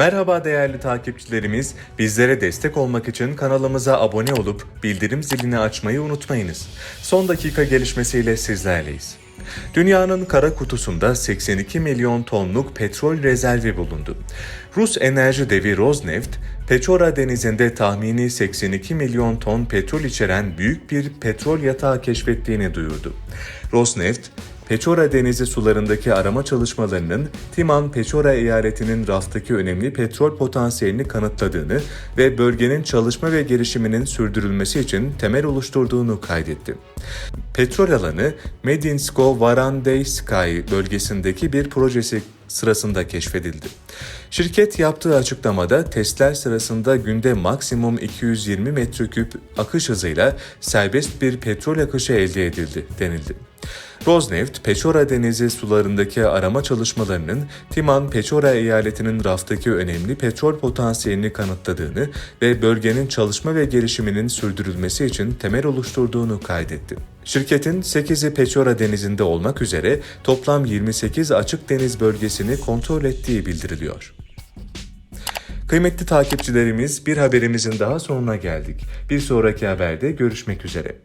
Merhaba değerli takipçilerimiz. Bizlere destek olmak için kanalımıza abone olup bildirim zilini açmayı unutmayınız. Son dakika gelişmesiyle sizlerleyiz. Dünyanın kara kutusunda 82 milyon tonluk petrol rezervi bulundu. Rus enerji devi Rosneft, Pechora denizinde tahmini 82 milyon ton petrol içeren büyük bir petrol yatağı keşfettiğini duyurdu. Rosneft, Pechora Denizi sularındaki arama çalışmalarının Timan Pechora eyaletinin raftaki önemli petrol potansiyelini kanıtladığını ve bölgenin çalışma ve gelişiminin sürdürülmesi için temel oluşturduğunu kaydetti. Petrol alanı Medinsko-Varandeyskay bölgesindeki bir projesi sırasında keşfedildi. Şirket yaptığı açıklamada testler sırasında günde maksimum 220 metreküp akış hızıyla serbest bir petrol akışı elde edildi denildi. Rosneft, Pechora Denizi sularındaki arama çalışmalarının Timan Pechora eyaletinin raftaki önemli petrol potansiyelini kanıtladığını ve bölgenin çalışma ve gelişiminin sürdürülmesi için temel oluşturduğunu kaydetti. Şirketin 8'i Pechora Denizi'nde olmak üzere toplam 28 açık deniz bölgesini kontrol ettiği bildiriliyor. Kıymetli takipçilerimiz bir haberimizin daha sonuna geldik. Bir sonraki haberde görüşmek üzere.